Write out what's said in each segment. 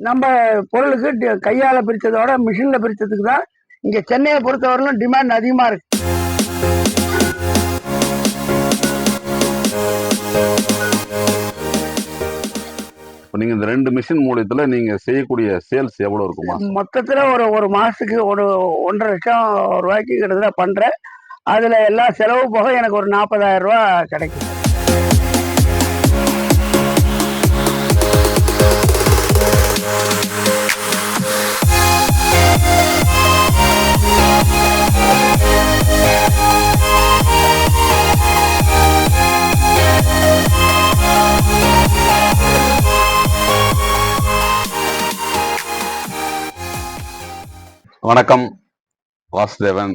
நம்ம பொருளுக்கு கையால பிரிச்சதோட மிஷின்ல பிரிச்சதுக்கு தான் இங்க சென்னையை பொறுத்தவரையிலும் டிமாண்ட் அதிகமா இருக்கு. நீங்க இந்த ரெண்டு மிஷின் மூலியத்துல நீங்க செய்யக்கூடிய சேல்ஸ் எவ்வளவு இருக்குமா? மொத்தத்துல ஒரு ஒரு மாசத்துக்கு ஒரு ஒன்றரை லட்சம் ரூபாய்க்கு கிட்டத்தட்ட பண்றேன். அதுல எல்லா செலவு போக எனக்கு ஒரு நாற்பதாயிரம் ரூபாய் கிடைக்கும் வணக்கம் Vasudevan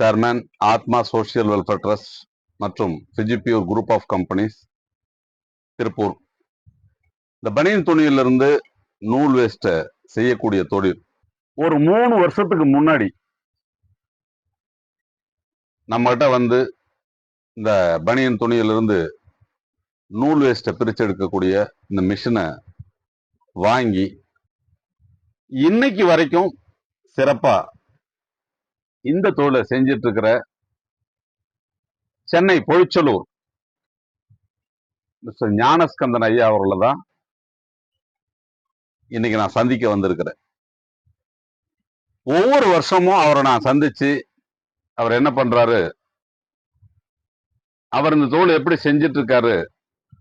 chairman Athma social welfare trust மற்றும் ஃபிஜிபியூர் குரூப் ஆஃப் கம்பெனிஸ் திருப்பூர். இந்த பனியன் துணியிலிருந்து நூல் வேஸ்ட்டை செய்யக்கூடிய தொழில். ஒரு மூணு வருஷத்துக்கு முன்னாடி நம்மகிட்ட வந்து இந்த பனியன் துணியிலிருந்து நூல் வேஸ்ட்டை பிரிச்செடுக்கக்கூடிய இந்த மிஷினை வாங்கி இன்னைக்கு வரைக்கும் சிறப்பா இந்த தொழிலை செஞ்சிட்டு இருக்கிற சென்னை பொழிச்சலூர் மிஸ்டர் ஞானஸ்கந்தன் ஐயா அவர்களை தான் இன்னைக்கு நான் சந்திக்க வந்திருக்கிறேன். ஒவ்வொரு வருஷமும் அவரை நான் சந்திச்சு அவர் என்ன பண்றாரு? அவர் இந்த தொழில் எப்படி செஞ்சிட்டு இருக்காரு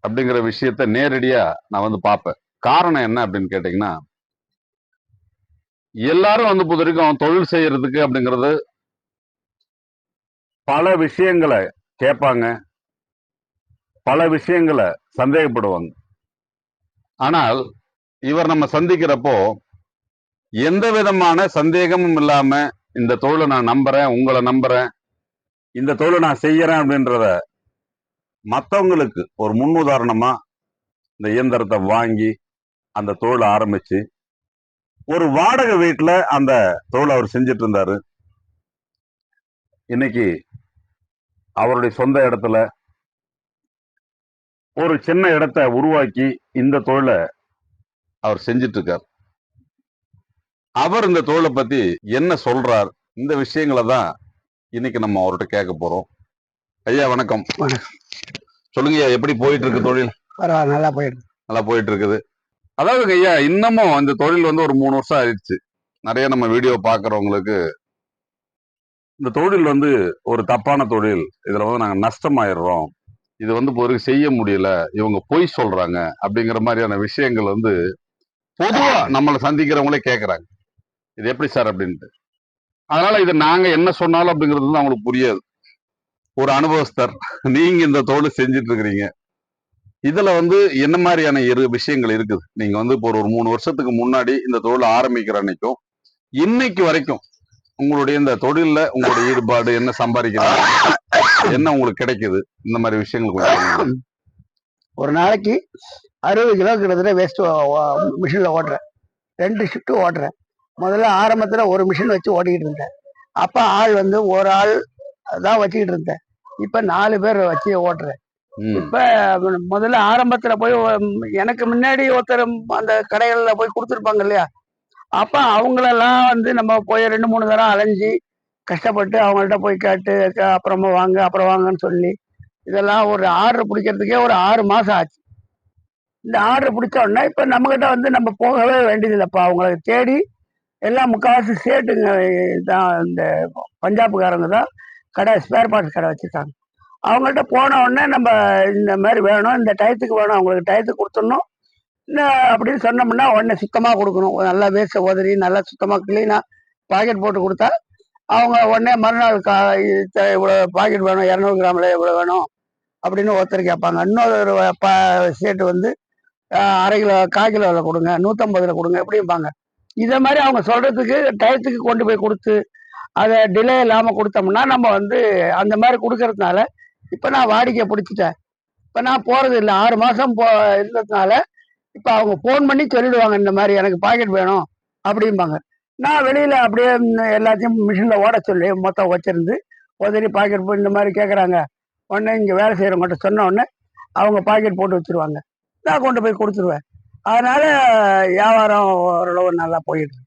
அப்படிங்கிற விஷயத்த நேரடியா நான் வந்து பார்ப்பேன். காரணம் என்ன அப்படின்னு கேட்டீங்கன்னா எல்லாரும் வந்து பொறுத்த வரைக்கும் தொழில் செய்யறதுக்கு அப்படிங்கிறது பல விஷயங்களை கேட்பாங்க. பல விஷயங்களை சந்தேகப்படுவாங்க. ஆனால் இவர் நம்ம சந்திக்கிறப்போ எந்த விதமான சந்தேகமும் இல்லாம இந்த தொழிலை நான் நம்புறேன் உங்களை நம்புறேன் இந்த தொழிலை நான் செய்யறேன் அப்படின்றத மற்றவங்களுக்கு ஒரு முன்னுதாரணமா இந்த இயந்திரத்தை வாங்கி அந்த தொழிலை ஆரம்பிச்சு ஒரு வாடகை வீட்டுல அந்த தொழில் அவர் செஞ்சுட்டு இருந்தாரு இன்னைக்கு அவருடைய சொந்த இடத்துல ஒரு சின்ன இடத்தை உருவாக்கி இந்த தொழிலை அவர் செஞ்சிட்டு இருக்கார் அவர் இந்த தொழிலை பத்தி என்ன சொல்றார்? இந்த விஷயங்களை தான் இன்னைக்கு நம்ம அவர்கிட்ட கேட்க போறோம். ஐயா வணக்கம். சொல்லுங்க எப்படி போயிட்டு இருக்கு தொழில்? பரவாயில்ல நல்லா போயிடுது நல்லா போயிட்டு இருக்குது. அதாவது ஐயா இன்னமும் இந்த தொழில் வந்து ஒரு மூணு வருஷம் ஆயிடுச்சு. நிறைய நம்ம வீடியோ பாக்குறவங்களுக்கு இந்த தொழில் வந்து ஒரு தப்பான தொழில். இதுல வந்து நாங்க நஷ்டமாயிடுறோம். இது வந்து ஒரு செய்ய முடியல. இவங்க பொய் சொல்றாங்க அப்படிங்கிற மாதிரியான விஷயங்கள் வந்து பொதுவா நம்மளை சந்திக்கிறவங்களே கேட்கறாங்க இது எப்படி சார் அப்படின்ட்டு. அதனால இது நாங்க என்ன சொன்னாலும் அப்படிங்கிறது வந்து அவங்களுக்கு புரியாது. ஒரு அனுபவஸ்தர் நீங்க இந்த தொழில் செஞ்சுட்டு இருக்கிறீங்க. இதுல வந்து என்ன மாதிரியான இரு விஷயங்கள் இருக்குது? நீங்க வந்து இப்போ ஒரு மூணு வருஷத்துக்கு முன்னாடி இந்த தொழில் ஆரம்பிக்கிற அன்னைக்கும் இன்னைக்கு வரைக்கும் உங்களுடைய இந்த தொழில்ல உங்களுடைய ஈடுபாடு என்ன சம்பாதிக்கிறாங்க என்ன உங்களுக்கு கிடைக்குது? இந்த மாதிரி விஷயங்கள் கொஞ்சம் ஒரு நாளைக்கு அறுபது கிலோ கிட்டத்தட்ட வேஸ்ட் மிஷினில் ஓட்டுறேன். ரெண்டு ஷிஃப்ட் ஓட்டுறேன். முதல்ல ஆரம்பத்தில் ஒரு மிஷின் வச்சு ஓட்டிக்கிட்டு இருந்தேன். அப்போ ஆள் வந்து ஒரு ஆள் தான் வச்சுக்கிட்டு இருந்தேன். இப்போ நாலு பேர் வச்சு ஓட்டுறேன். இப்ப முதல்ல ஆரம்பத்துல போய் எனக்கு முன்னாடி ஒருத்தர் அந்த கடைகள்ல போய் கொடுத்துருப்பாங்க இல்லையா? அப்ப அவங்களெல்லாம் வந்து நம்ம போய் ரெண்டு மூணு தரம் அலைஞ்சு கஷ்டப்பட்டு அவங்கள்ட்ட போய் கேட்டு அப்புறமா வாங்க அப்புறம் வாங்கன்னு சொல்லி இதெல்லாம் ஒரு ஆர்டர் பிடிக்கிறதுக்கே ஒரு ஆறு மாசம் ஆச்சு. இந்த ஆர்டர் பிடிச்ச உடனே இப்ப நம்மகிட்ட வந்து நம்ம போகவே வேண்டியதில்லைப்பா. அவங்கள தேடி எல்லாம் முக்கால்வாசி சேட்டுங்க தான் இந்த பஞ்சாபுக்காரங்க தான் கடை ஸ்பேர் பார்ட்ஸ் கடை வச்சிருக்காங்க. அவங்கள்ட்ட போன உடனே நம்ம இந்த மாதிரி வேணும் இந்த டயத்துக்கு வேணும் அவங்களுக்கு டயத்துக்கு கொடுத்துடணும். இந்த அப்படின்னு சொன்னோம்னா உடனே சுத்தமாக கொடுக்கணும். நல்லா வேஸ்ட்டை உதறி நல்லா சுத்தமாக க்ளீனாக பாக்கெட் போட்டு கொடுத்தா அவங்க உடனே மறுநாள் கா இவ்வளோ பாக்கெட் வேணும் இரநூறு கிராமில் இவ்வளோ வேணும் அப்படின்னு ஒருத்தர் கேட்பாங்க. இன்னொரு பா சேட்டு வந்து அரை கிலோ கால் கிலோவில் கொடுங்க நூற்றம்பதுல கொடுங்க எப்படிம்பாங்க இதை மாதிரி அவங்க சொல்கிறதுக்கு டயத்துக்கு கொண்டு போய் கொடுத்து அதை டிலே இல்லாமல் கொடுத்தோம்னா நம்ம வந்து அந்த மாதிரி கொடுக்கறதுனால இப்போ நான் வாடிக்கை பிடிச்சிட்டேன். இப்போ நான் போகிறது இல்லை ஆறு மாதம் போ இருந்ததுனால இப்போ அவங்க ஃபோன் பண்ணி சொல்லிடுவாங்க இந்த மாதிரி எனக்கு பாக்கெட் வேணும் அப்படிம்பாங்க. நான் வெளியில் அப்படியே எல்லாத்தையும் மிஷினில் ஓட சொல்லி மொத்தம் வச்சிருந்து உதறி பாக்கெட் போய் இந்த மாதிரி கேட்குறாங்க உடனே இங்கே வேலை செய்கிறவங்கள்ட்ட சொன்ன உடனே அவங்க பாக்கெட் போட்டு வச்சிருவாங்க. நான் கொண்டு போய் கொடுத்துருவேன். அதனால வியாபாரம் ஓரளவு நல்லா போயிட்டு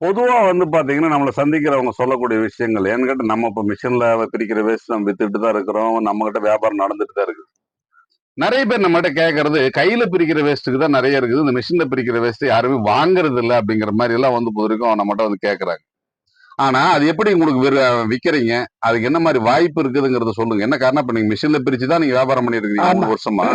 இருக்கு. பொதுவா வந்து பாத்தீங்கன்னா நம்மள சந்திக்கிறவங்க சொல்லக்கூடிய விஷயங்கள். ஏன்னு கேட்டு நம்ம இப்ப மிஷின்ல பிரிக்கிற வேஸ்ட் நம்ம வித்துட்டு தான் இருக்கிறோம். நம்ம கிட்ட வியாபாரம் நடந்துட்டு தான் இருக்குது. நிறைய பேர் நம்மகிட்ட கேட்கறது கையில பிரிக்கிற வேஸ்ட்டுக்கு தான் நிறைய இருக்குது. இந்த மிஷின்ல பிரிக்கிற வேஸ்ட் யாருமே வாங்குறது இல்ல அப்படிங்கிற மாதிரி எல்லாம் வந்து பொதுவரைக்கும் நம்மகிட்ட வந்து கேட்கறாங்க ஆனா அது எப்படி உங்களுக்கு விற- விக்கிறீங்க? அதுக்கு என்ன மாதிரி வாய்ப்பு இருக்குதுங்கிறத சொல்லுங்க. என்ன காரணம்? இப்ப நீங்க மிஷின்ல பிரிச்சு தான் நீங்க வியாபாரம் ஆமா. மூணு வருஷமா?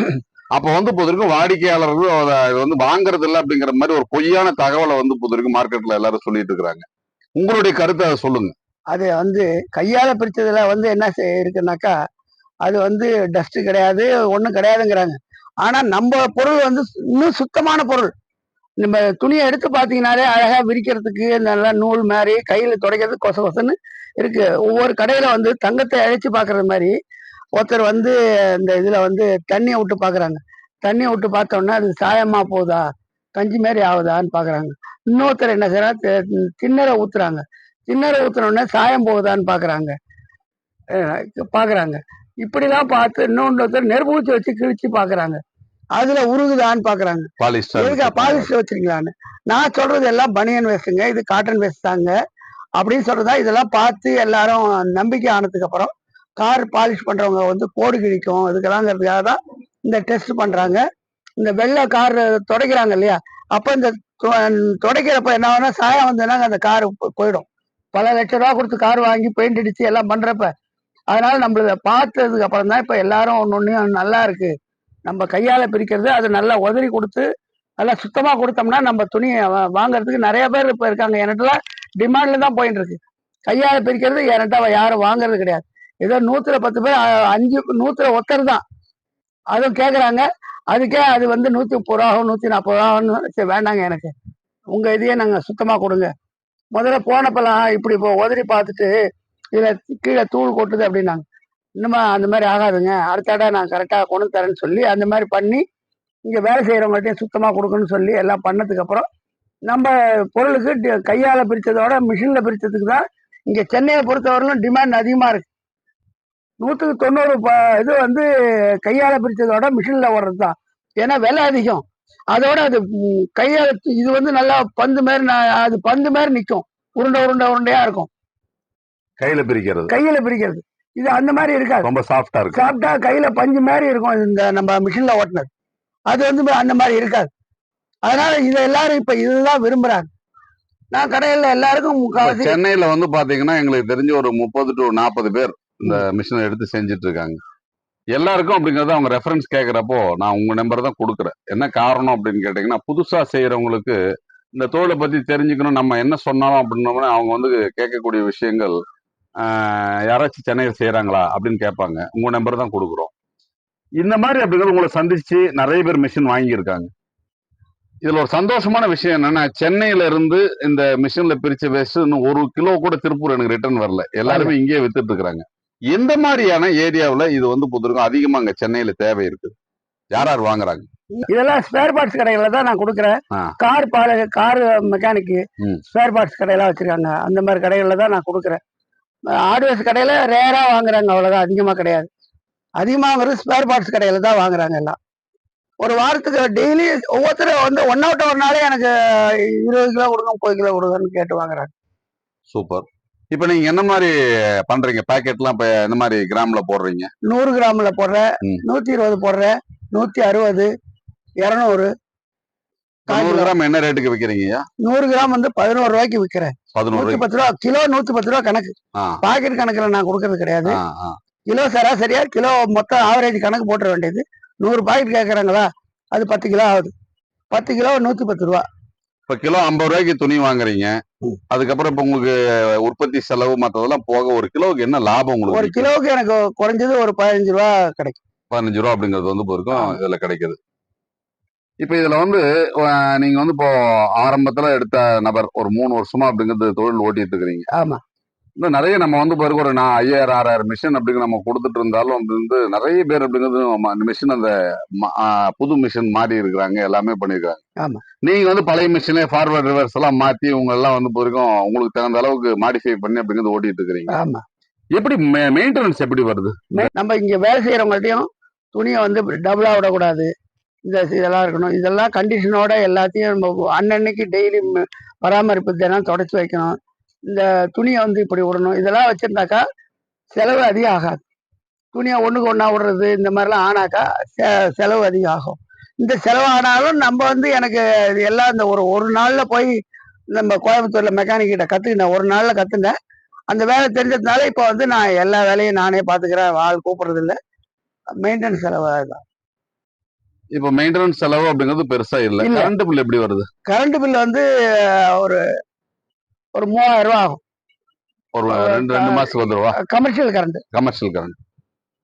அப்போ வந்து பொதுவரைக்கும் வாடிக்கையாளர்கள் அதை வந்து வாங்குறது இல்லை அப்படிங்கிற மாதிரி ஒரு பொய்யான தகவலை வந்து பொதுவரைக்கும் மார்க்கெட்ல எல்லாரும் சொல்லிட்டு இருக்கிறாங்க. உங்களுடைய கருத்தை அதை சொல்லுங்க. அது வந்து கையால பிரிச்சதுல வந்து என்ன செய்- இருக்குன்னாக்கா அது வந்து டஸ்ட் கிடையாது ஒன்றும் கிடையாதுங்கிறாங்க. ஆனா நம்ம பொருள் வந்து இன்னும் சுத்தமான பொருள். நம்ம துணியை எடுத்து பாத்தீங்கன்னாலே அழகா விரிக்கிறதுக்கு நல்லா நூல் மாதிரி கையில துடைக்கிறதுக்கு கொச கொசன்னு இருக்கு. ஒவ்வொரு கடையில வந்து தங்கத்தை அழைச்சி பாக்குறது மாதிரி ஒருத்தர் வந்து இந்த இதுல வந்து தண்ணியை விட்டு பாக்குறாங்க. தண்ணியை விட்டு பார்த்தோன்னா அது சாயமா போகுதா கஞ்சி மாதிரி ஆகுதான்னு பாக்குறாங்க. இன்னொருத்தர் என்ன செய்யறா திண்ணறை ஊத்துறாங்க. திண்ணறை ஊத்துன உடனே சாயம் போகுதான்னு பாக்குறாங்க. அஹ் பாக்குறாங்க. இப்படிலாம் பார்த்து இன்னொருத்தர் நெருப்பு ஊற்றி வச்சு கிழிச்சு பாக்குறாங்க. அதுல உருகுதான்னு பாக்குறாங்க. பாலிஸ்டர் வச்சிருக்கலான்னு நான் சொல்றது எல்லாம் பனியன் வேஸ்ட்டுங்க இது காட்டன் வேஸ்ட் தாங்க. அப்படின்னு சொல்றதா இதெல்லாம் பார்த்து எல்லாரும் நம்பிக்கை ஆனதுக்கு அப்புறம் கார் பாலிஷ் பண்றவங்க வந்து கோடு கிழிக்கும். இதுக்கெல்லாங்கிறதுக்காக தான் இந்த டெஸ்ட் பண்றாங்க. இந்த வெள்ளை கார் துடைக்கிறாங்க இல்லையா? அப்ப இந்த துடைக்கிறப்ப என்ன ஆகும்னா சாயம் வந்ததுனாங்க அந்த கார் போயிடும். பல லட்ச ரூபா கொடுத்து கார் வாங்கி பெயிண்ட் அடிச்சு எல்லாம் பண்றப்ப அதனால நம்மள பார்த்ததுக்கு அப்புறம் தான் இப்ப எல்லாரும் ஒன்று ஒன்னையும் நல்லா இருக்கு. நம்ம கையால பிரிக்கிறது அது நல்லா உதறி கொடுத்து நல்லா சுத்தமா கொடுத்தோம்னா நம்ம துணியை வாங்குறதுக்கு நிறைய பேர் இப்ப இருக்காங்க. என்கிட்டலாம் டிமாண்ட்ல தான் போயிட்டு இருக்கு கையால பிரிக்கிறது என்கிட்ட யாரும் வாங்குறது கிடையாது. ஏதோ நூத்துல பத்து பேர் அஞ்சு நூத்துல ஒருத்தர் தான். அதுவும் கேக்குறாங்க. அதுக்கே அது வந்து நூத்தி முப்பது ரூபா நூற்றி நூத்தி நாற்பது ரூபான்னு சரி வேண்டாங்க எனக்கு. உங்க இதையே நாங்க சுத்தமா கொடுங்க. முதல்ல போனப்பெல்லாம் இப்படி இப்போ உதறி பார்த்துட்டு இதுல கீழே தூள் கொட்டுது அப்படின்னாங்க. இன்னுமா அந்த மாதிரி ஆகாதுங்க. அடுத்த இடம் நான் கரெக்டாக கொண்டு தரேன்னு சொல்லி அந்த மாதிரி பண்ணி இங்க வேலை செய்யறவங்கள்ட்டையும் சுத்தமா கொடுக்கணும்னு சொல்லி எல்லாம் பண்ணதுக்கு அப்புறம் நம்ம பொருளுக்கு டி- கையால பிரிச்சதோட மிஷின்ல பிரிச்சதுக்கு தான் இங்க சென்னையை பொறுத்தவரையிலும் டிமாண்ட் அதிகமா இருக்கு. நூற்றுக்கு தொண்ணூறு இது வந்து கையால பிரிச்சதோட மிஷின்ல ஓடுறது தான் ஏன்னா விலை அதிகம். அதோட அது கையால இது வந்து நல்லா பந்து மாதிரி நா- அது பந்து மாதிரி நிற்கும் உருண்டை உருண்டை உருண்டையா இருக்கும். கையில பிரிக்கிறது. கையில பிரிக்கிறது. இது அந்த மாதிரி இருக்காது. ரொம்ப சாஃப்டா இருக்கு. சாப்பிட்டா கையில பஞ்சு மாதிரி இருக்கும் இந்த நம்ம மிஷின்ல ஓட்டுனது. அது வந்து அந்த மாதிரி இருக்காது. அதனால இதை எல்லாரும் இப்ப இதுதான் விரும்புறாங்க. நான் கடையில எல்லாருக்கும் சென்னையில வந்து பாத்தீங்கன்னா எங்களுக்கு தெரிஞ்ச ஒரு முப்பது டு நாற்பது பேர். இந்த மிஷினை எடுத்து செஞ்சுட்டு இருக்காங்க எல்லாருக்கும் அப்படிங்கறத அவங்க ரெஃபரன்ஸ் கேக்குறப்போ நான் உங்க நம்பர் தான் கொடுக்குறேன். என்ன காரணம் அப்படின்னு கேட்டீங்கன்னா புதுசா செய்யறவங்களுக்கு இந்த தொழிலை பத்தி தெரிஞ்சுக்கணும் நம்ம என்ன சொன்னாலும் அப்படின்னோம்னா அவங்க வந்து கேட்கக்கூடிய விஷயங்கள் ஆஹ், யாராச்சும் சென்னையில் செய்யறாங்களா அப்படின்னு கேட்பாங்க. உங்க நம்பர் தான் கொடுக்குறோம். இந்த மாதிரி அப்படிங்கிறது உங்களை சந்திச்சு நிறைய பேர் மிஷின் வாங்கியிருக்காங்க. இதுல ஒரு சந்தோஷமான விஷயம் என்னன்னா சென்னையில இருந்து இந்த மிஷின்ல பிரிச்ச வேஸ்ட் இன்னும் ஒரு கிலோ கூட திருப்பூர் எனக்கு ரிட்டர்ன் வரல. எல்லாருமே இங்கேயே வித்துட்டு இருக்காங்க எந்த மாதிரியான ஏரியாவுல இது வந்து புதுருக்கும் அதிகமா அங்க சென்னையில தேவை இருக்குது யார் யார் வாங்குறாங்க? இதெல்லாம் ஸ்பேர் பார்ட்ஸ் கடைகள்ல தான் நான் கொடுக்குறேன். கார் பால கார் மெக்கானிக்கு. ஸ்பேர் பார்ட்ஸ் கடையெல்லாம் வச்சிருக்காங்க. அந்த மாதிரி கடைகள்ல தான் நான் கொடுக்குறேன். ஹார்ட்வேர்ஸ் கடையில ரேரா வாங்குறாங்க. அவ்வளவுதான். அதிகமா கிடையாது. அதிகமா வாங்குறது ஸ்பேர் பார்ட்ஸ் கடையில தான் வாங்குறாங்க எல்லாம். ஒரு வாரத்துக்கு டெய்லி ஒவ்வொருத்தரும் வந்து ஒன் அவுட் ஒரு நாளே எனக்கு இருபது கிலோ கொடுங்க முப்பது கிலோ கொடுங்கன்னு கேட்டு வாங்குறாங்க. சூப்பர். இப்ப நீங்க என்ன மாதிரி பண்றீங்க? பாக்கெட்லாம் இப்ப என்ன மாதிரி கிராம்ல போடுறீங்க? நூறு கிராம்ல போடுறேன் ம். நூத்தி இருபது போடுறேன் நூத்தி அறுபது இருநூறு. நூறு. கிராம் என்ன ரேட்டுக்கு விற்கிறீங்கய்யா நூறு கிராம் வந்து பதினோரு ரூபாய்க்கு விற்கிறேன் பதினோரு பத்து ரூபா கிலோ நூத்தி பத்து ரூபா கணக்கு. பாக்கெட் கணக்குல நான் கொடுக்கறது கிடையாது. கிலோ சராசரியா கிலோ மொத்தம் ஆவரேஜ் கணக்கு போட்டுற வேண்டியது. நூறு பாக்கெட் கேட்கறாங்களா அது பத்து கிலோ ஆகுது. பத்து கிலோ நூத்தி பத்து ரூபா. இப்ப கிலோ ஐம்பது ரூபாய்க்கு துணி வாங்குறீங்க. அதுக்கப்புறம் இப்ப உங்களுக்கு உற்பத்தி செலவு மத்ததெல்லாம் போக ஒரு கிலோவுக்கு என்ன லாபம் ஒரு உங்களுக்கு கிலோவுக்கு எனக்கு குறைஞ்சது ஒரு பதினஞ்சு ரூபா கிடைக்கும். பதினஞ்சு ரூபா அப்படிங்கிறது வந்து ஆமா. இதுல கிடைக்குது. இப்ப இதுல வந்து நீங்க வந்து இப்போ ஆரம்பத்துல எடுத்த நபர் ஒரு மூணு வருஷமா அப்படிங்கிறது தொழில் ஓட்டிட்டு இருக்கிறீங்க. ஆமா. இன்னும் நிறைய நம்ம வந்து பாருங்க ஒரு நான் ஐயாயிரம் ஆறாயிரம் மிஷின் அப்படிங்கிற நம்ம கொடுத்துட்டு இருந்தாலும் அது வந்து நிறைய பேர் அப்படிங்கிறது அந்த மிஷின் அந்த புது மிஷின் மாறி இருக்கிறாங்க எல்லாமே பண்ணிருக்காங்க ஆமா. நீங்க வந்து பழைய மிஷினே ஃபார்வர்ட் ரிவர்ஸ் எல்லாம் மாத்தி உங்க எல்லாம் வந்து போயிருக்கும் உங்களுக்கு தகுந்த அளவுக்கு மாடிஃபை பண்ணி அப்படிங்கிறது ஓட்டிட்டு இருக்கிறீங்க. ஆமா. எப்படி மெயின்டெனன்ஸ் எப்படி வருது? நம்ம இங்க வேலை செய்யறவங்கள்ட்டையும் துணியை வந்து டபுளா விடக்கூடாது. இந்த இதெல்லாம் இருக்கணும். இதெல்லாம் கண்டிஷனோட எல்லாத்தையும் நம்ம அன்னன்னைக்கு டெய்லி பராமரிப்பு தினம் தொடச்சி வைக்கணும். இந்த துணியை வந்து இப்படி விடணும் இதெல்லாம் வச்சிருந்தாக்கா செலவு அதிகம் ஆகாது துணியை ஒண்ணுக்கு ஒண்ணா விடுறது இந்த மாதிரிலாம் ஆனாக்கா செ- செலவு அதிகம் ஆகும் இந்த செலவு ஆனாலும் நம்ம வந்து எனக்கு எல்லாம் இந்த ஒரு ஒரு நாள்ல போய் நம்ம கோயம்புத்தூர்ல மெக்கானிக் கிட்ட கத்துக்கிட்டேன். ஒரு நாள்ல கத்துனேன் அந்த வேலை தெரிஞ்சதுனால இப்போ வந்து நான் எல்லா வேலையும் நானே பாத்துக்கிறேன். ஆள் கூப்பிடுறது இல்ல மெயின்டெனன்ஸ் செலவு தான் இப்ப மெயின்டெனன்ஸ் செலவு அப்படிங்கிறது பெருசா இல்ல. கரண்ட் பில் எப்படி வருது? கரண்ட் பில் வந்து ஒரு ஒரு மூவாயிரம் ரூபா ஆகும். ஒரு ரெண்டு ரெண்டு மாசத்துக்கு வந்துருவா கமர்ஷியல் கரண்ட் கமர்ஷியல் கரண்ட்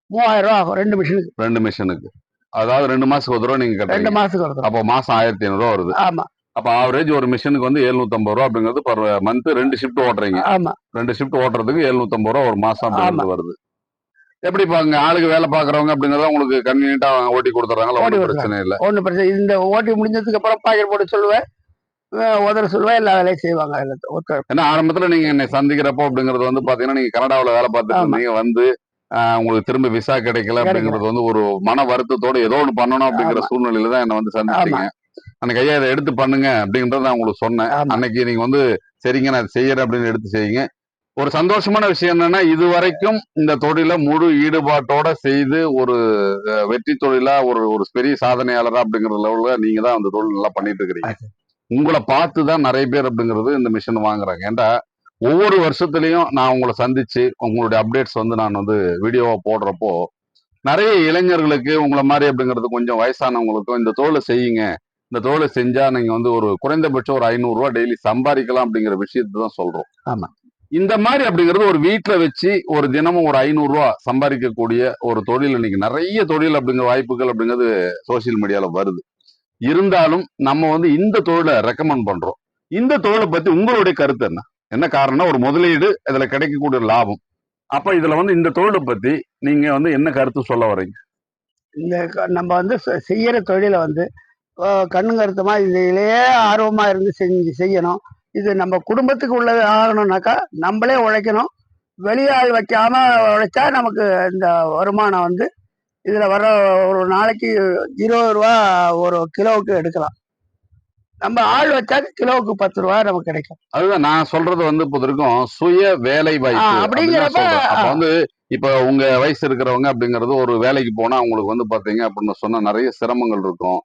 மூவாயிரம் ரூபா ஆகும் ரெண்டு மிஷினுக்கு ரெண்டு மிஷினுக்கு அதாவது ரெண்டு மாசத்துக்கு ஒரு ரூபா நீங்க ரெண்டு மாசத்துக்கு தடவை. அப்போ மாசம் ஆயிரத்தி ஐநூறு ரூபா வருது. ஆமா. அப்ப ஆவரேஜ் ஒரு மிஷினுக்கு வந்து 750 ரூபா அப்படிங்கிறது பர் மந்த் ரெண்டு ஷிஃப்ட் ஓட்டுறீங்க. ஆமா. ரெண்டு ஷிஃப்ட் ஓட்டுறதுக்கு 750 ரூபா ஒரு மாசம் அப்படிங்கிறது வருது. எப்படி பாங்க ஆளுக்கு வேலை பாக்குறவங்க அப்படிங்கறத உங்களுக்கு கன்வீனியன்ட்டா ஓட்டி கொடுத்துறாங்களா? ஒன்றும். பிரச்சனை இல்ல. ஒன்றும் பிரச்சனை இந்த ஓட்டி முடிஞ்சதுக்கு அப்புறம் பாக்கெட் போட்டு சொல்லுவேன். உதற சொல்லுவேன் எல்லா வேலையும் செய்வாங்க. எல்லாத்தையும் ஒருத்தர் ஏன்னா ஆரம்பத்துல நீங்க என்னை சந்திக்கிறப்போ அப்படிங்கறது வந்து பாத்தீங்கன்னா நீங்க கனடாவுல வேலை பார்த்துட்டு. இருந்தீங்க வந்து உங்களுக்கு திரும்ப விசா கிடைக்கல அப்படிங்கிறது வந்து ஒரு மன வருத்தத்தோட ஏதோ ஒண்ணு பண்ணணும் அப்படிங்கிற. சூழ்நிலையில தான் என்ன வந்து சந்திச்சீங்க. அன்னைக்கு ஐயா இதை எடுத்து பண்ணுங்க அப்படிங்கறத நான் உங்களுக்கு சொன்னேன். அன்னைக்கு நீங்க வந்து சரிங்க நான் செய்யறேன் அப்படின்னு எடுத்து செய்யுங்க. ஒரு சந்தோஷமான விஷயம் என்னன்னா இது வரைக்கும் இந்த தொழில முழு ஈடுபாட்டோட செய்து ஒரு வெற்றி தொழிலா ஒரு ஒரு பெரிய சாதனையாளரா அப்படிங்கிற லெவல்ல நீங்க தான் அந்த தொழில் நல்லா பண்ணிட்டு இருக்கிறீங்க. உங்களை பார்த்து தான் நிறைய பேர் அப்படிங்கிறது இந்த மிஷின் வாங்குறாங்க. ஏன்டா ஒவ்வொரு வருஷத்துலயும் நான் உங்களை சந்திச்சு உங்களுடைய அப்டேட்ஸ் வந்து நான் வந்து வீடியோவா போடுறப்போ நிறைய இளைஞர்களுக்கு உங்களை மாதிரி அப்படிங்கிறது கொஞ்சம் வயசானவங்களுக்கும் இந்த தொழிலை செய்யுங்க இந்த தொழிலை செஞ்சா நீங்க வந்து ஒரு குறைந்தபட்சம் ஒரு ஐநூறு ரூபாய் டெய்லி சம்பாதிக்கலாம் அப்படிங்கிற விஷயத்தை தான் சொல்றோம். ஆமா. இந்த மாதிரி அப்படிங்கிறது ஒரு வீட்டுல வச்சு ஒரு தினமும் ஒரு ஐநூறு ரூபாய் சம்பாதிக்கக்கூடிய ஒரு தொழில் இன்னைக்கு நிறைய தொழில் அப்படிங்கிற வாய்ப்புகள் அப்படிங்கிறது சோசியல் மீடியால வருது. இருந்தாலும் நம்ம வந்து இந்த தொழிலை ரெக்கமெண்ட் பண்றோம். இந்த தொழிலை பத்தி உங்களுடைய கருத்து என்ன? என்ன காரணம் ஒரு முதலீடு இதுல கிடைக்கக்கூடிய லாபம். அப்ப இதுல வந்து இந்த தொழிலை பத்தி நீங்க வந்து என்ன கருத்து சொல்ல வரீங்க இந்த க- நம்ம வந்து செ- செய்யற தொழிலை வந்து கண்ணு கருத்தமா இதிலேயே ஆர்வமா இருந்து செஞ்சு செய்யணும். இது நம்ம குடும்பத்துக்கு உள்ளது ஆகணும்னாக்கா நம்மளே உழைக்கணும். வெளியாள் வைக்காம உழைச்சா நமக்கு இந்த வருமானம் வந்து இதுல வர ஒரு நாளைக்கு இருபது ரூபா ஒரு கிலோவுக்கு எடுக்கலாம். நம்ம ஆள் வச்சா கிலோவுக்கு பத்து ரூபா நமக்கு கிடைக்கும். அதுதான் நான் சொல்றது வந்து இப்போ இருக்கும் சுய வேலை வாய்ப்பு. அப்படிங்கிறப்ப. வந்து இப்ப உங்க வயசு இருக்கிறவங்க அப்படிங்கிறது ஒரு வேலைக்கு போனா அவங்களுக்கு வந்து பாத்தீங்க அப்படின்னு சொன்னா நிறைய சிரமங்கள் இருக்கும்.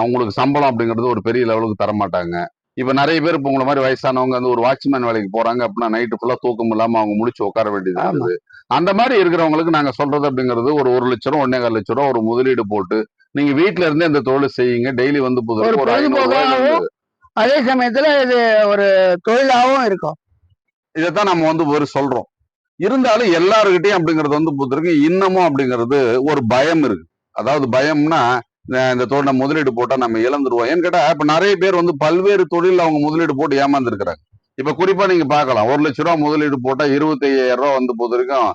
அவங்களுக்கு சம்பளம் அப்படிங்கிறது ஒரு பெரிய லெவலுக்கு தர மாட்டாங்க இப்ப நிறைய பேர் இப்ப உங்களை மாதிரி வயசானவங்க வந்து ஒரு வாட்ச்மேன் வேலைக்கு போறாங்க அப்படின்னா நைட்டு ஃபுல்லா தூக்கம் இல்லாம அவங்க முடிச்சு உட்கார வேண்டியது. இருக்குது. அந்த மாதிரி இருக்கிறவங்களுக்கு நாங்க சொல்றது அப்படிங்கிறது ஒரு ஒரு லட்ச ரூபா ஒன்னே கால் லட்ச ரூபா ஒரு முதலீடு போட்டு நீங்க வீட்ல இருந்தே இந்த தொழில் செய்யுங்க. டெய்லி வந்து புது ஒரு அதே சமயத்துல இது ஒரு தொழிலாகவும் இருக்கும். இதைத்தான் நம்ம வந்து ஒரு சொல்றோம். இருந்தாலும் எல்லாருக்கிட்டையும் அப்படிங்கிறது வந்து பொறுத்திருக்கு இன்னமும் அப்படிங்கிறது ஒரு பயம் இருக்கு. அதாவது பயம்னா இந்த- தொழில தொழில் நம்ம முதலீடு போட்டா நம்ம இழந்துருவோம். ஏன்னு கேட்டா இப்ப நிறைய பேர் வந்து பல்வேறு தொழில் அவங்க முதலீடு போட்டு ஏமாந்துருக்கிறாங்க. இப்ப குறிப்பா நீங்க பார்க்கலாம். ஒரு லட்ச ரூபா முதலீடு போட்டா இருபத்தி ஐயாயிரம் ரூபா வந்து பொறுத்திருக்கும்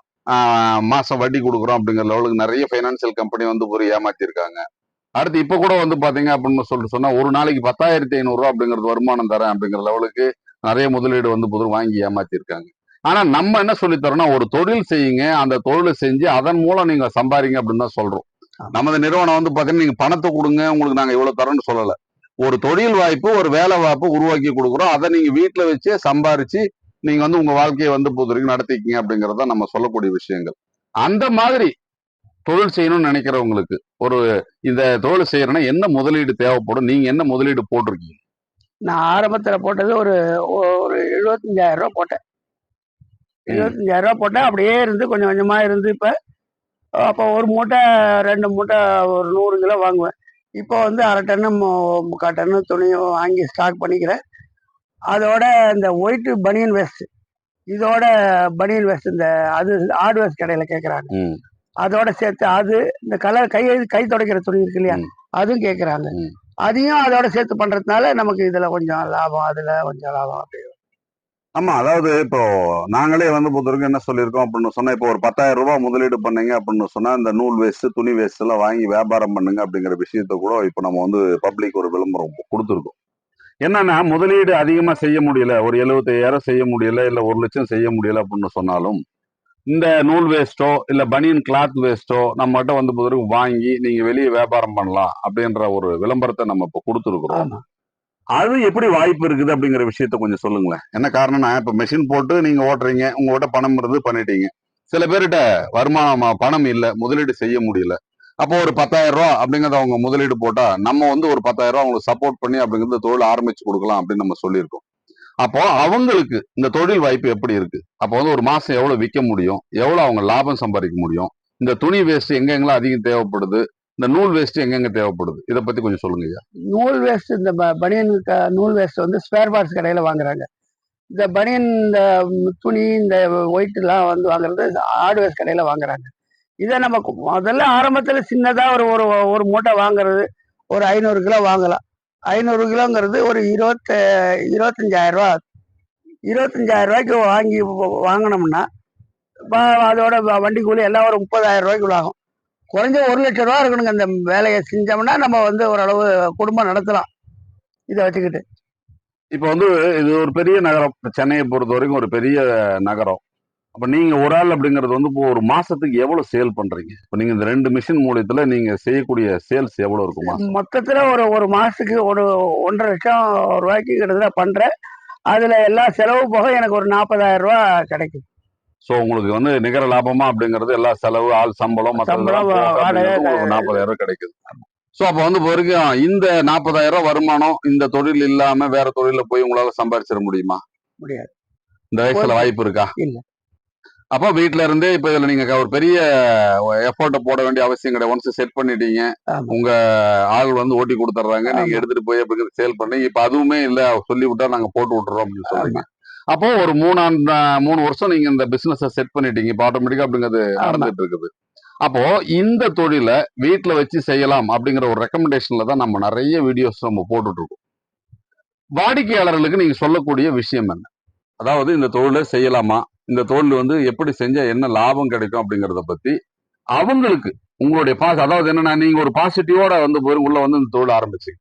மாசம் வட்டி கொடுக்குறோம் அப்படிங்கிற லெவலுக்கு நிறைய ஃபைனான்சியல் கம்பெனி வந்து ஒரு ஏமாத்திருக்காங்க. அடுத்து இப்ப கூட வந்து பாத்தீங்க அப்படின்னு சொல்லிட்டு சொன்னா ஒரு நாளைக்கு பத்தாயிரத்தி ஐநூறு ரூபா அப்படிங்கிறது வருமானம் தரேன் அப்படிங்கிற லெவலுக்கு நிறைய முதலீடு வந்து புதர் வாங்கி ஏமாத்திருக்காங்க. ஆனா நம்ம என்ன சொல்லித் தரோம்னா ஒரு தொழில் செய்யுங்க அந்த தொழிலை செஞ்சு அதன் மூலம் நீங்க சம்பாதிங்க அப்படின்னு தான் சொல்றோம். நமது நிறுவனம் வந்து பாத்தீங்கன்னா நீங்க பணத்தை கொடுங்க உங்களுக்கு நாங்க இவ்வளவு தரோம்னு சொல்லல. ஒரு தொழில் வாய்ப்பு ஒரு வேலை வாய்ப்பு உருவாக்கி கொடுக்குறோம். அதை நீங்க வீட்டுல வச்சே சம்பாரிச்சு நீங்க வந்து உங்க வாழ்க்கையை வந்து பொறுத்தவரைக்கும் நடத்திக்கிங்க அப்படிங்கறத நம்ம சொல்லக்கூடிய விஷயங்கள். அந்த மாதிரி தொழில் செய்யணும்னு நினைக்கிறவங்களுக்கு ஒரு இந்த தொழில் செய்யறேன்னா என்ன முதலீடு தேவைப்படும்? நீங்க என்ன முதலீடு போட்டிருக்கீங்க? நான் ஆரம்பத்துல போட்டது ஒரு ஒரு எழுபத்தஞ்சாயிரம் ரூபா போட்டேன். எழுபத்தஞ்சாயிரம் ரூபா போட்டேன் அப்படியே இருந்து கொஞ்சம் கொஞ்சமா இருந்து இப்ப அப்போ ஒரு மூட்டை ரெண்டு மூட்டை ஒரு நூறு கிலோ வாங்குவேன் இப்போ வந்து அரை டன்னு மு- முக்கால் டன்னு துணியும் வாங்கி ஸ்டாக் பண்ணிக்கிறேன் அதோட இந்த ஒயிட் பனியன் வெஸ்ட் இதோட பனியன் வெஸ்ட் இந்த அது ஆடு வெஸ்ட் கடையில கேட்குறாங்க. அதோட சேர்த்து அது இந்த கலர் கை கை துடைக்கிற துணி இருக்கு இல்லையா. அதுவும் கேட்குறாங்க. அதையும் அதோட சேர்த்து பண்றதுனால நமக்கு இதுல கொஞ்சம் லாபம் அதுல கொஞ்சம் லாபம் அப்படி ஆமா அதாவது இப்போ நாங்களே வந்து பொறுத்தவரைக்கும் என்ன சொல்லியிருக்கோம் அப்படின்னு சொன்னா இப்போ ஒரு பத்தாயிரம் ரூபாய் முதலீடு பண்ணீங்க அப்படின்னு சொன்னா இந்த நூல் வேஸ்ட் துணி வேஸ்ட் எல்லாம் வாங்கி வியாபாரம் பண்ணுங்க அப்படிங்கிற விஷயத்த கூட இப்போ நம்ம வந்து பப்ளிக் ஒரு விளம்பரம் கொடுத்துருக்கோம். என்னன்னா முதலீடு அதிகமா செய்ய முடியல. ஒரு எழுபத்தையாயிரம் செய்ய முடியல இல்ல ஒரு லட்சம் செய்ய முடியல அப்படின்னு சொன்னாலும் இந்த நூல் வேஸ்ட்டோ இல்ல பனியன் கிளாத் வேஸ்ட்டோ நம்மகிட்ட வந்து பொறுத்தவரைக்கும் வாங்கி நீங்க வெளியே வியாபாரம் பண்ணலாம் அப்படின்ற ஒரு விளம்பரத்தை நம்ம இப்ப கொடுத்துருக்குறோம். அது எப்படி வாய்ப்பு இருக்குது அப்படிங்கிற விஷயத்த கொஞ்சம் சொல்லுங்களேன். என்ன காரணம்னா இப்ப மெஷின் போட்டு நீங்க ஓட்டுறீங்க உங்ககிட்ட பணம் இருந்து பண்ணிட்டீங்க. சில பேர்கிட்ட வருமானம் பணம் இல்லை முதலீடு செய்ய முடியல. அப்போ ஒரு பத்தாயிரம் ரூபா அப்படிங்கறத அவங்க முதலீடு போட்டா நம்ம வந்து ஒரு பத்தாயிரம் ரூபா அவங்களுக்கு சப்போர்ட் பண்ணி அப்படிங்கறது தொழில் ஆரம்பிச்சு கொடுக்கலாம் அப்படின்னு நம்ம சொல்லியிருக்கோம். அப்போ அவங்களுக்கு இந்த தொழில் வாய்ப்பு எப்படி இருக்கு? அப்போ வந்து ஒரு மாசம் எவ்வளவு விற்க முடியும்? எவ்வளவு அவங்க லாபம் சம்பாதிக்க முடியும்? இந்த துணி வேஸ்ட் எங்க எங்கெல்லாம் அதிகம் தேவைப்படுது? இந்த நூல் வேஸ்ட் எங்கெங்க தேவைப்படுது? இதை பத்தி கொஞ்சம் சொல்லுங்க ஐயா. நூல் வேஸ்ட் இந்த பனியன் நூல் வேஸ்ட் வந்து ஸ்பேர் பார்ட்ஸ் கடையில் வாங்குறாங்க. இந்த பனியன் இந்த துணி இந்த ஒயிட்லாம் வந்து வாங்குறது ஹார்ட்வேர்ஸ் கடையில் வாங்குறாங்க. இதை நம்ம முதல்ல ஆரம்பத்தில் சின்னதாக ஒரு ஒரு ஒரு மூட்டை வாங்குறது ஒரு ஐநூறு கிலோ வாங்கலாம். ஐநூறு கிலோங்கிறது ஒரு இருபத்த இருபத்தஞ்சாயிரம் ரூபா இருபத்தஞ்சாயிரம் ரூபாய்க்கு வாங்கி வாங்கினோம்னா வ- அதோட வண்டி கூலி எல்லாம் ஒரு முப்பதாயிரம் ரூபாய்க்குள்ள ஆகும். குறைஞ்ச ஒரு லட்சம் ரூபா இருக்கணுங்க இந்த வேலையை செஞ்சோம்னா நம்ம வந்து ஓரளவு குடும்பம் நடத்தலாம். இதை வச்சுக்கிட்டு. இப்போ வந்து இது ஒரு பெரிய நகரம். சென்னையை பொறுத்த வரைக்கும் ஒரு பெரிய நகரம். அப்ப நீங்க ஒரு ஆள் அப்படிங்கிறது வந்து இப்போ ஒரு மாசத்துக்கு எவ்வளவு சேல் பண்றீங்க? இப்போ நீங்க இந்த ரெண்டு மிஷின் மூலியத்துல நீங்க செய்யக்கூடிய சேல்ஸ் எவ்வளவு இருக்குமா மொத்தத்துல ஒரு ஒரு மாசத்துக்கு ஒரு ஒன்றரை லட்சம் ரூபாய்க்கு கிட்டத்தட்ட பண்றேன். அதுல எல்லா செலவு போக எனக்கு ஒரு நாற்பதாயிரம் ரூபா கிடைக்கும் சோ உங்களுக்கு வந்து நிகர லாபமா அப்படிங்கிறது எல்லா செலவு ஆள் சம்பளம் உங்களுக்கு நாற்பதாயிரம் ரூபாய் கிடைக்குது. சோ அப்ப வந்து இப்போ வரைக்கும் இந்த நாற்பதாயிரம் ரூபாய் வருமானம் இந்த தொழில் இல்லாம வேற தொழில போய் உங்களால சம்பாதிச்சிட முடியுமா? முடியாது. இந்த வயசுல வாய்ப்பு இருக்கா? இல்ல. அப்ப வீட்ல இருந்தே இப்ப இதுல நீங்க ஒரு பெரிய எஃபோர்ட்டை போட வேண்டிய அவசியம் கிடையாது. ஒன்ஸ் செட் பண்ணிட்டீங்க. உங்க ஆள் வந்து ஓட்டி கொடுத்துட்றாங்க. நீங்க. எடுத்துட்டு போய் சேல் பண்ணி இப்ப அதுவுமே இல்ல சொல்லி விட்டா நாங்க போட்டு விட்டுறோம் அப்படின்னு சொல்றீங்க. அப்போ ஒரு மூணாண்டு மூணு வருஷம் நீங்க இந்த பிசினஸ் செட் பண்ணிட்டீங்க. இப்ப ஆட்டோமேட்டிக்கா அப்படிங்கிறது. நடந்துட்டு இருக்குது அப்போ இந்த தொழிலை வீட்ல வச்சு செய்யலாம் அப்படிங்கிற ஒரு ரெக்கமெண்டேஷன்ல தான் நம்ம நிறைய வீடியோஸ் நம்ம போட்டுட்டு இருக்கோம் வாடிக்கையாளர்களுக்கு நீங்க சொல்லக்கூடிய விஷயம் என்ன? அதாவது இந்த தொழிலை செய்யலாமா? இந்த தொழில் வந்து எப்படி செஞ்சா என்ன லாபம் கிடைக்கும் அப்படிங்கறத பத்தி அவங்களுக்கு உங்களுடைய பாஸ் அதாவது என்னன்னா நீங்க ஒரு பாசிட்டிவோட வந்து போய் உள்ள வந்து இந்த தொழில் ஆரம்பிச்சு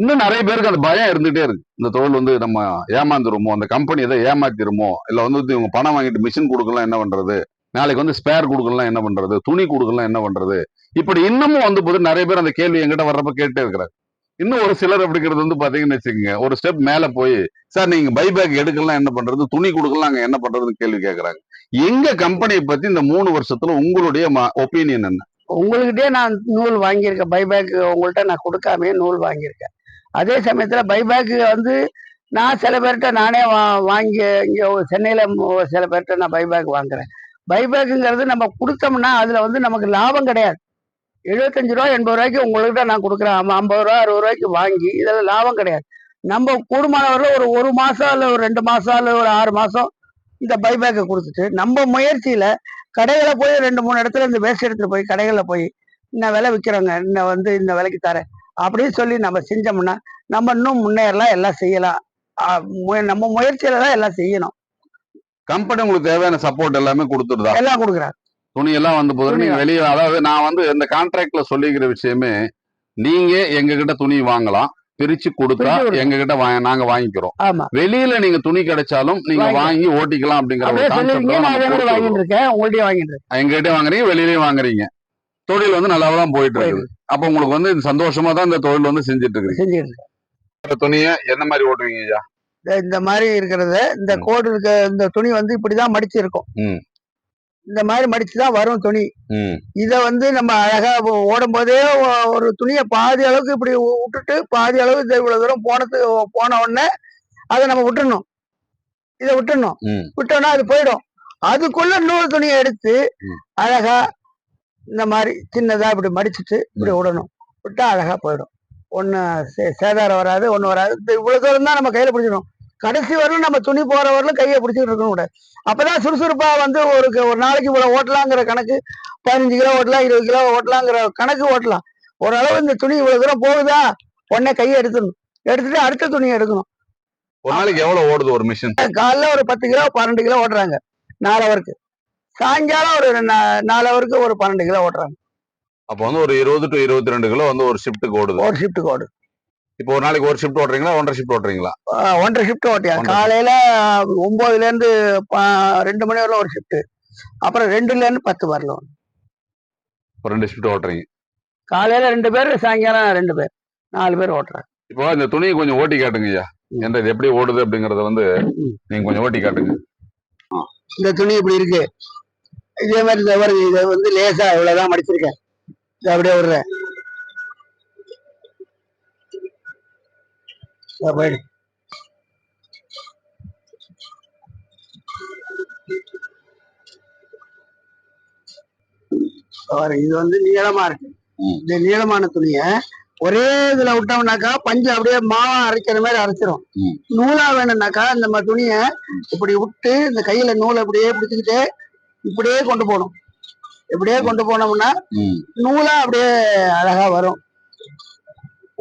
இன்னும் நிறைய பேருக்கு அந்த பயம் இருந்துகிட்டே இருக்கு. இந்த தொழில் வந்து நம்ம ஏமாந்துருமோ? அந்த கம்பெனி எதை ஏமாத்திருமோ? இல்லை வந்து இவங்க பணம் வாங்கிட்டு மிஷின் கொடுக்கலாம் என்ன பண்றது? நாளைக்கு வந்து ஸ்பேர் கொடுக்கலாம் என்ன பண்றது? துணி கொடுக்கலாம் என்ன பண்றது? இப்படி இன்னமும் வந்து போது நிறைய பேர் அந்த கேள்வி எங்கிட்ட வர்றப்ப கேட்டே இருக்கிறாங்க இன்னும் ஒரு சிலர் அப்படிங்கிறது வந்து பாத்தீங்கன்னு வச்சுக்கோங்க ஒரு ஸ்டெப் மேல போய் சார் நீங்க பைபேக் எடுக்கலாம் என்ன பண்றது? துணி கொடுக்கலாம் அங்க என்ன பண்றதுன்னு கேள்வி கேட்கறாங்க எங்க கம்பெனியை பத்தி இந்த மூணு வருஷத்துல உங்களுடைய ஒப்பீனியன் என்ன? உங்கள்கிட்டயே நான் நூல் வாங்கியிருக்கேன். பைபேக் உங்கள்கிட்ட நான் கொடுக்காமே நூல் வாங்கியிருக்கேன். அதே சமயத்துல பைபேக் வந்து நான் சில பேர்கிட்ட நானே வா வாங்கி இங்கே சென்னையில் சில பேர்கிட்ட நான் பைபேக் வாங்குறேன். பைபேக்குங்கிறது நம்ம கொடுத்தோம்னா அதில் வந்து நமக்கு லாபம் கிடையாது. எழுபத்தஞ்சு ரூபா எண்பது ரூபாய்க்கு உங்கள்கிட்ட நான் கொடுக்குறேன். ஐம்பது ரூபா அறுபது ரூபாய்க்கு வாங்கி இதில் லாபம் கிடையாது. நம்ம கூடுமானவரை ஒரு ஒரு மாதம் இல்லை ஒரு ரெண்டு மாதம் இல்லை ஒரு ஆறு மாதம் இந்த பைபேக்கை கொடுத்துட்டு நம்ம முயற்சியில் கடைகளை போய் ரெண்டு மூணு இடத்துல இந்த வேஸ்ட் எடுத்துகிட்டு போய் கடைகளில் போய் இன்ன விலை விற்கிறோங்க இன்ன வந்து இந்த விலைக்கு தரேன். அப்படின்னு சொல்லி நம்ம செஞ்சோம்னா நம்ம இன்னும் முன்னேறலாம் எல்லாம் செய்யலாம். நம்ம முயற்சியில தான் எல்லாம் செய்யணும். கம்பெனி உங்களுக்கு தேவையான சப்போர்ட் எல்லாமே கொடுத்துருதா எல்லாம் கொடுக்குறாங்க துணி எல்லாம் வந்து போது துணி நீங்க வெளியே அதாவது நான் வந்து இந்த கான்ட்ராக்ட்ல சொல்லிக்கிற விஷயமே நீங்க எங்க கிட்ட துணி வாங்கலாம் பிரிச்சு கொடுத்தா. எங்க கிட்ட நாங்க வாங்கிக்கிறோம். வெளியில நீங்க துணி கிடைச்சாலும் நீங்க வாங்கி- ஓட்டிக்கலாம் அப்படிங்கிற ஒரு அப்படியே சொல்லிருக்கீங்க நான் அதே மாதிரி கான்செப்ட் வாங்கிட்டு இருக்கேன் உங்கள்கிட்டயும் வாங்கிட்டு இருக்கேன். எங்க கிட்ட வாங்குறீங்க வெளியிலயும் வாங்குறீங்க. தொழில் வந்து நல்லா தான் போயிட்டு இருக்குது. அப்ப உங்களுக்கு வந்து சந்தோஷமா தான் இந்த தொழில் வந்து செஞ்சுட்டு இருக்கு துணியை என்ன மாதிரி ஓட்டுவீங்க ஐயா? இந்த- மாதிரி இருக்கிறத இந்த. கோடு இருக்க இந்த துணி வந்து இப்படிதான் மடிச்சு இருக்கும். இந்த மாதிரி மடிச்சு தான் வரும் துணி. இத வந்து நம்ம அழகா ஓடும் போதே ஒரு துணியை பாதி அளவுக்கு இப்படி விட்டுட்டு பாதி அளவு இவ்வளவு தூரம் போனது போன உடனே அதை நம்ம விட்டுறணும். இதை விட்டுறணும். ம். விட்டோம்னா அது போயிடும். அதுக்குள்ள இன்னொரு துணியை எடுத்து. அழகா இந்த மாதிரி சின்னதா இப்படி மடிச்சிட்டு இப்படி விடணும். விட்டா அழகா போயிடும். ஒண்ணு சே- சேதாரம் வராது ஒண்ணு வராது. இந்த இவ்வளவு தூரம் தான் நம்ம கையில பிடிச்சிக்கணும் கடைசி வரலும் நம்ம துணி போற வரலும் கையை பிடிச்சிட்டு இருக்கணும் கூடாது அப்பதான் சுறுசுறுப்பா வந்து ஒரு ஒரு நாளைக்கு இவ்வளவு ஓட்டலாங்கிற கணக்கு பதினஞ்சு கிலோ ஓட்டலாம் இருபது கிலோ ஓட்டலாங்கிற கணக்கு ஓட்டலாம். ஓரளவு இந்த துணி இவ்வளவு தூரம் போகுதா? உடனே கையை எடுத்துடணும். எடுத்துட்டு அடுத்த துணியை எடுக்கணும். ஒரு நாளைக்கு எவ்வளவு ஓடுது ஒரு மிஷின் காலைல ஒரு பத்து கிலோ பன்னெண்டு கிலோ ஓட்டுறாங்க. நாலு ஹவருக்கு சாயங்காலம் ஒரு நாலு ஹவருக்கு ஒரு பன்னெண்டு கிலோ ஓட்டுறாங்க. அப்ப வந்து ஒரு இருபது டு இருபத்தி ரெண்டு கிலோ வந்து ஒரு ஷிஃப்ட்டுக்கு ஓடுது. ஒரு ஷிஃப்ட் ஓடு. இப்போ ஒரு நாளைக்கு ஒரு ஷிஃப்ட் ஓட்டுறீங்களா ஒன்றரை ஷிஃப்ட் ஓட்டுறீங்களா? ஒன்றரை ஷிஃப்ட் ஓட்டியா? காலையில ஒன்பதுல இருந்து ரெண்டு மணி வரலாம் ஒரு ஷிஃப்ட் அப்புறம் ரெண்டுல இருந்து பத்து வரலாம். ரெண்டு ஷிஃப்ட் ஓட்டுறீங்க. காலையில ரெண்டு பேர் சாயங்காலம் ரெண்டு பேர். நாலு பேர் ஓட்டுறாங்க. இப்போ இந்த துணியை கொஞ்சம் ஓட்டி காட்டுங்க ஐயா. எந்த இது எப்படி ஓடுது அப்படிங்கறத வந்து நீங்க கொஞ்சம் ஓட்டி காட்டுங்க. இந்த துணி இப்படி இருக்கு. இதே மாதிரி பாருங்க இதை வந்து லேசா இவ்வளவுதான் மடிச்சிருக்கேன். இதை அப்படியே விடுறேன். இதோ போயிடு. இது வந்து நீளமா இருக்கு. இந்த நீளமான துணிய ஒரே இதுல விட்டோம்னாக்கா பஞ்சு அப்படியே மாவா அரைக்கிற மாதிரி அரைச்சிரும். நூலா வேணும்னாக்கா இந்த துணிய இப்படி விட்டு இந்த கையில நூலை இப்படியே பிடிச்சிக்கிட்டு இப்படியே கொண்டு போகணும். இப்படியே கொண்டு போனோம்னா. நூலா அப்படியே அழகா வரும்.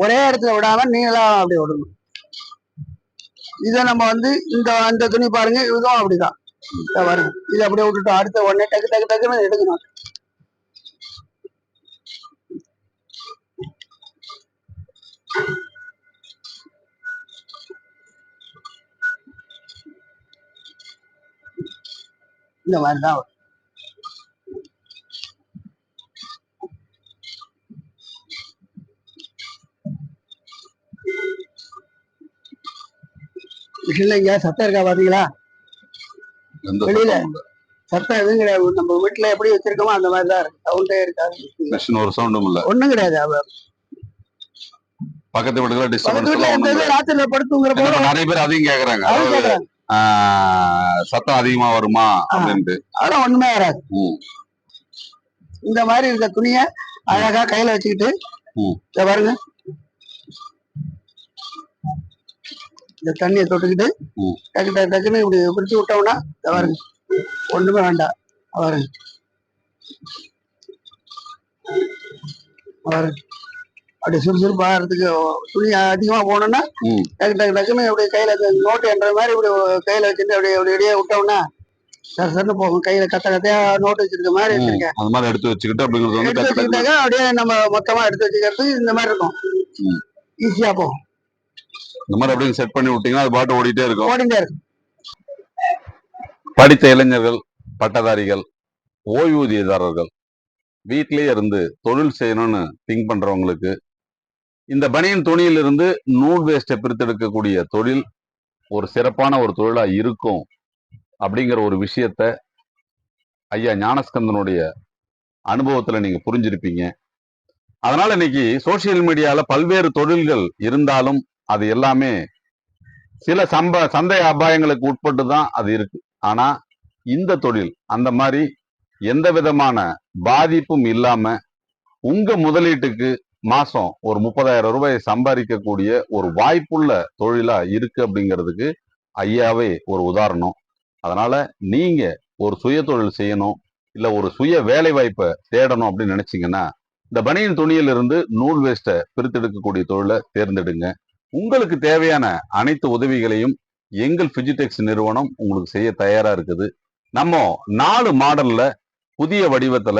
ஒரே இடத்துல விடாம நீளா அப்படியே விடணும். இதை நம்ம வந்து இந்த அந்த துணி பாருங்க இதுவும் அப்படிதான். வருது இது அப்படியே விட்டுட்டோம் அடுத்த உடனே டக்கு டக்கு டக்குன்னு எடுக்கணும். இந்த மாதிரி தான் இங்க சத்தம் இருக்கா பாத்தீங்களா? வெளியில. சத்தம் எதுவும் கிடையாது. நம்ம வீட்டுல எப்படி வச்சிருக்கோமோ அந்த மாதிரி தான் இருக்கு சவுண்டே இருக்காது. ஒரு சவுண்டும் இல்ல. ஒண்ணும் கிடையாது பக்கத்து வீட்டுல டிஸ்டர்பன்ஸ். ராத்திரில படுத்துங்கிற நிறைய பேர் அதையும் கேக்குறாங்க. சத்தம் அதிகமா வருமா அப்படின்ட்டு. அதெல்லாம் ஒண்ணுமே வராது. இந்த மாதிரி இருக்க துணிய அழகா கையில வச்சுக்கிட்டு பாருங்க. இந்த தண்ணியை தொட்டுக்கிட்டு. டக்கு டக்கு டக்குன்னு இப்படி பிடிச்சு விட்டோம்னா இத பாருங்க ஒண்ணுமே வேண்டாம் இத பாருங்க அப்படி சுறுசுறுப்பா ஆகிறதுக்கு துணி அதிகமா போனோம்னா. டக்கு டக்கு டக்குன்னு அப்படியே கையில நோட்டு என்ற மாதிரி இப்படி கையில வச்சுட்டு அப்படியே அப்படி அப்படியே விட்டோம்னா சர் சர்னு போகும் கையில கத்த கத்தையா நோட்டு வச்சிருக்க மாதிரி. வச்சிருக்கேன் அந்த மாதிரி எடுத்து வச்சுக்கிட்டு அப்படிங்கிறது வந்து எடுத்து வச்சுக்கிட்டாக்கா அப்படியே நம்ம மொத்தமா எடுத்து வச்சுக்கிறது இந்த மாதிரி இருக்கும். ஈஸியா போகும் இந்த மாதிரி அப்படியே செட் பண்ணி விட்டீங்கன்னா அது பாட்டு ஓடிட்டே இருக்கும். ஓடிட்டே இருக்கும். படித்த இளைஞர்கள் பட்டதாரிகள் ஓய்வூதியதாரர்கள் வீட்டிலேயே இருந்து தொழில் செய்யணும்னு திங்க் பண்றவங்களுக்கு இந்த பனியன் துணியிலிருந்து நூல் வேஸ்ட்டை பிரித்தெடுக்கக்கூடிய தொழில் ஒரு சிறப்பான ஒரு தொழிலா இருக்கும் அப்படிங்கிற ஒரு விஷயத்த ஐயா ஞானஸ்கந்தனுடைய அனுபவத்துல நீங்க புரிஞ்சிருப்பீங்க. அதனால இன்னைக்கு சோசியல் மீடியால பல்வேறு தொழில்கள் இருந்தாலும் அது எல்லாமே சில சம்ப சந்தை அபாயங்களுக்கு உட்பட்டு தான் அது இருக்கு. ஆனா இந்த தொழில் அந்த மாதிரி எந்த விதமான பாதிப்பும் இல்லாம உங்க முதலீட்டுக்கு மாசம் ஒரு முப்பதாயிரம் ரூபாய் சம்பாதிக்கக்கூடிய ஒரு வாய்ப்புள்ள தொழிலா இருக்கு அப்படிங்கிறதுக்கு ஐயாவே ஒரு உதாரணம். அதனால நீங்க ஒரு சுய தொழில் செய்யணும் இல்ல ஒரு சுய வேலை வாய்ப்பை தேடணும் அப்படின்னு நினைச்சீங்கன்னா இந்த பனியன் துணியிலிருந்து நூல் வேஸ்ட்டை பிரித்தெடுக்கக்கூடிய தொழிலை தேர்ந்தெடுங்க. உங்களுக்கு தேவையான அனைத்து உதவிகளையும் எங்கள் பிஜிடெக்ஸ் நிறுவனம் உங்களுக்கு செய்ய தயாரா இருக்குது. நம்ம நாலு மாடல்ல புதிய வடிவத்துல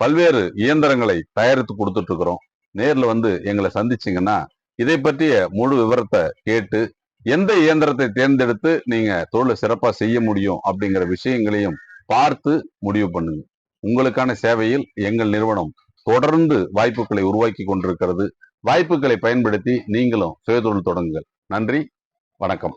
பல்வேறு இயந்திரங்களை தயாரித்து கொடுத்துட்டு இருக்கிறோம். நேர்ல வந்து எங்களை சந்திச்சீங்கன்னா இதை பற்றிய முழு விவரத்தை கேட்டு எந்த இயந்திரத்தை தேர்ந்தெடுத்து நீங்க தொழிலை சிறப்பா செய்ய முடியும் அப்படிங்கிற விஷயங்களையும் பார்த்து முடிவு பண்ணுங்க. உங்களுக்கான சேவையில் எங்கள் நிறுவனம் தொடர்ந்து வாய்ப்புகளை உருவாக்கி கொண்டிருக்கிறது. வாய்ப்புகளை பயன்படுத்தி நீங்களும் சுயதொழில் தொடங்குங்கள். நன்றி வணக்கம்.